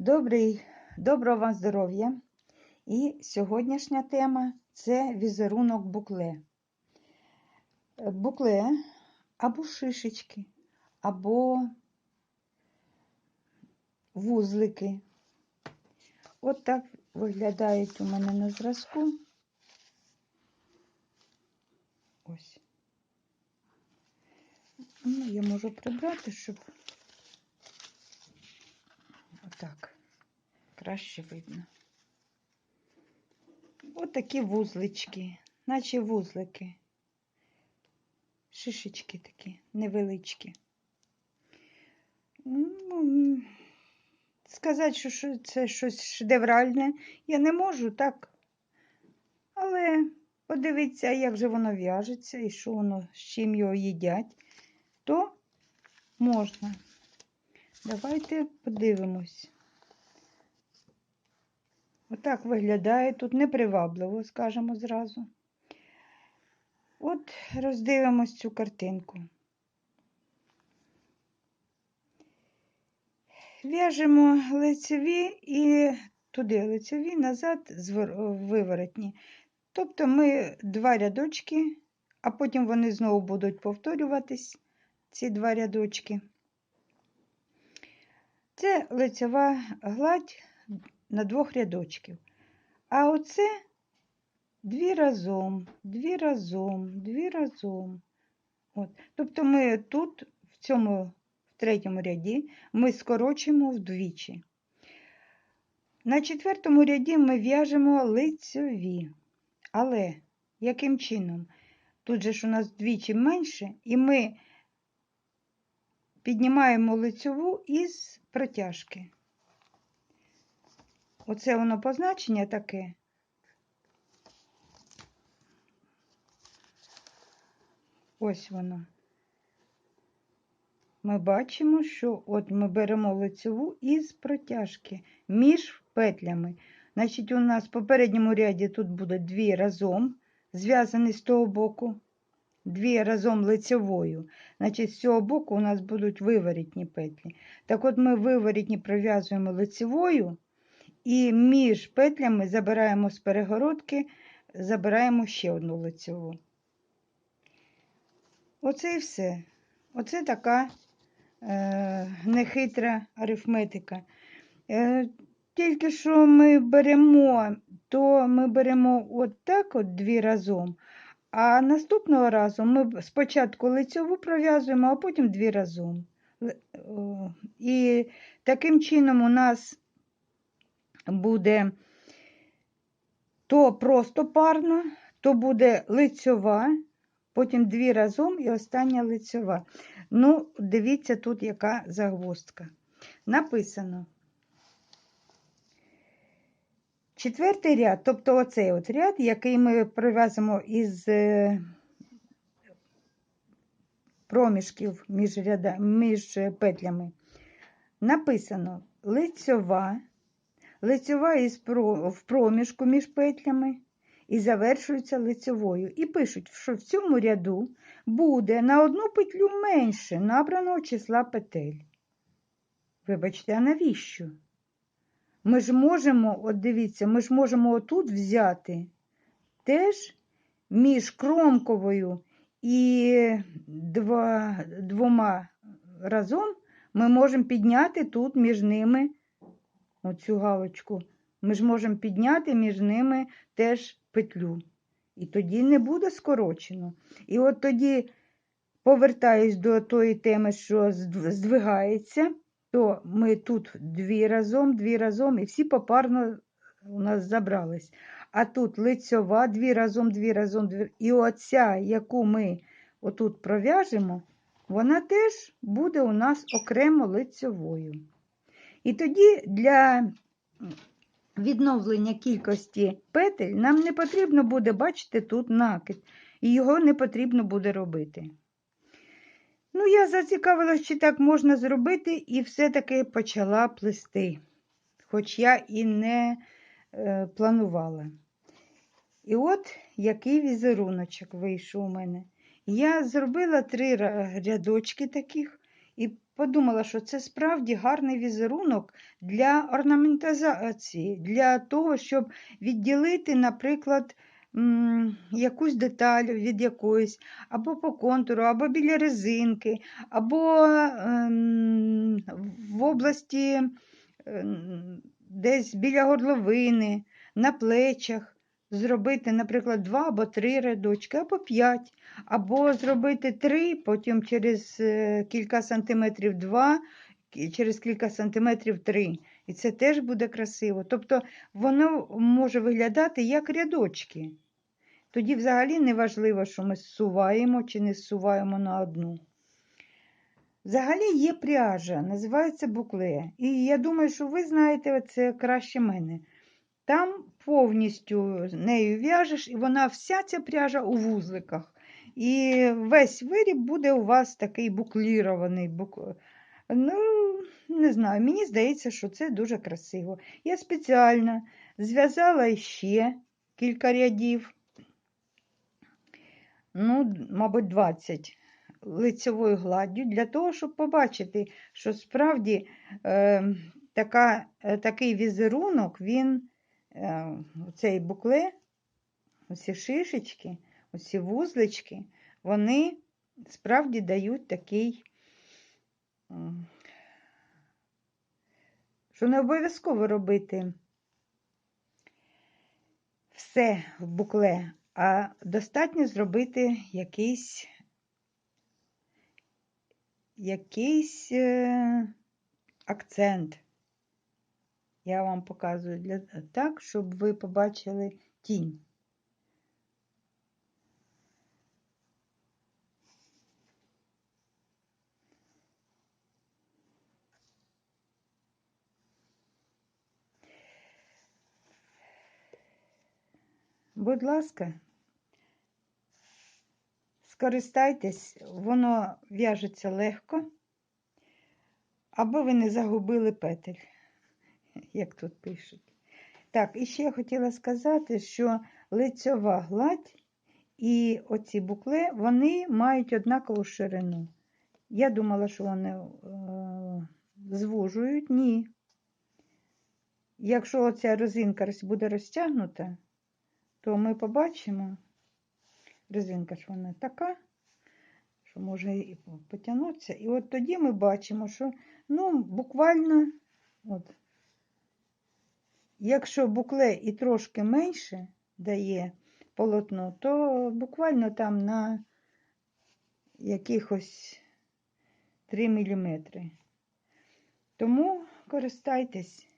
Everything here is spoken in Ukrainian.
Добрий, доброго вам здоров'я! І сьогоднішня тема це візерунок букле. Букле або шишечки, або вузлики. От так виглядають у мене на зразку. Ось. Ну, я можу прибрати, щоб отак краще видно. От такі вузлички, наче вузлики. Шишечки такі невеличкі. Ну, сказати, що це щось шедевральне, я не можу, так. Але подивіться, як же воно в'яжеться і що воно, з чим його їдять, то можна. Давайте подивимось. Отак виглядає тут непривабливо, скажемо зразу. От роздивимось цю картинку. В'яжемо лицеві і туди лицеві, назад виворотні. Тобто ми два рядочки, а потім вони знову будуть повторюватись, ці два рядочки. Це лицева гладь на двох рядочків. А оце дві разом, дві разом, дві разом. От. Тобто ми тут, в цьому в третьому ряді, ми скорочуємо вдвічі. На четвертому ряді ми в'яжемо лицьові. Але яким чином? Тут же ж у нас вдвічі менше, і ми піднімаємо лицьову із протяжки. Оце воно позначення таке. Ось воно. Ми бачимо, що от ми беремо лицеву із протяжки між петлями. Значить, у нас в попередньому ряді тут буде дві разом, зв'язані з того боку, дві разом лицевою. Значить, з цього боку у нас будуть виворітні петлі. Так от ми виворітні пров'язуємо лицевою. І між петлями забираємо з перегородки, забираємо ще одну лицеву. Оце і все. Оце така е, нехитра арифметика. Е, Тільки що ми беремо, то ми беремо от так от дві разом, а наступного разу ми спочатку лицеву пров'язуємо, а потім дві разом. І таким чином у нас буде то просто парно, то буде лицьова, потім дві разом і остання лицьова. Ну, дивіться, тут яка загвоздка. Написано. Четвертий ряд, тобто оцей от ряд, який ми прив'язуємо із е, проміжків між, ряда, між петлями. Написано лицьова, лицьова із в проміжку між петлями і завершується лицьовою. І пишуть, що в цьому ряду буде на одну петлю менше набраного числа петель. Вибачте, а навіщо? Ми ж можемо, от дивіться, ми ж можемо отут взяти теж між кромковою і два, двома разом ми можемо підняти тут між ними оцю галочку. Ми ж можемо підняти між ними теж петлю. І тоді не буде скорочено. І от тоді, повертаюсь до тої теми, що здвигається, то ми тут дві разом, дві разом, і всі попарно у нас забрались. А тут лицьова, дві разом, дві разом, дві. І оця, яку ми отут пров'яжемо, вона теж буде у нас окремо лицьовою. І тоді для відновлення кількості петель нам не потрібно буде бачити тут накид, і його не потрібно буде робити. Ну, я зацікавилася, чи так можна зробити, і все-таки почала плести, хоч я і не е, планувала. І от який візеруночок вийшов у мене. Я зробила три рядочки таких і подумала, що це справді гарний візерунок для орнаментизації, для того, щоб відділити, наприклад, якусь деталь від якоїсь, або по контуру, або біля резинки, або ем, в області ем, десь біля горловини, на плечах. Зробити, наприклад, два або три рядочки, або п'ять, або зробити три, потім через е, кілька сантиметрів два, через кілька сантиметрів три. І це теж буде красиво. Тобто воно може виглядати як рядочки. Тоді взагалі не важливо, що ми зсуваємо чи не зсуваємо на одну. Взагалі є пряжа, називається букле. І я думаю, що ви знаєте це краще мене. Там повністю нею в'яжеш, і вона вся ця пряжа у вузликах. І весь виріб буде у вас такий буклірований. Бук... Ну, не знаю, мені здається, що це дуже красиво. Я спеціально зв'язала ще кілька рядів, ну, мабуть, 20 лицевою гладдю, для того, щоб побачити, що справді е, така, е, такий візерунок, він, цей букле, оці шишечки, оці вузлички, вони справді дають такий, що не обов'язково робити все в букле, а достатньо зробити якийсь якийсь е, акцент. Я вам показую для, так, щоб ви побачили тінь. Будь ласка, скористайтесь, воно в'яжеться легко, аби ви не загубили петель, як тут пишуть. Так, і ще я хотіла сказати, що лицьова гладь і оці букле, вони мають однакову ширину. Я думала, що вони е, звужують. Ні. Якщо оця резинка буде розтягнута, то ми побачимо, резинка ж вона така, що може і потягнутися. І от тоді ми бачимо, що ну, буквально, от, якщо букле і трошки менше дає полотно, то буквально там на якихось 3 мм. Тому користайтесь.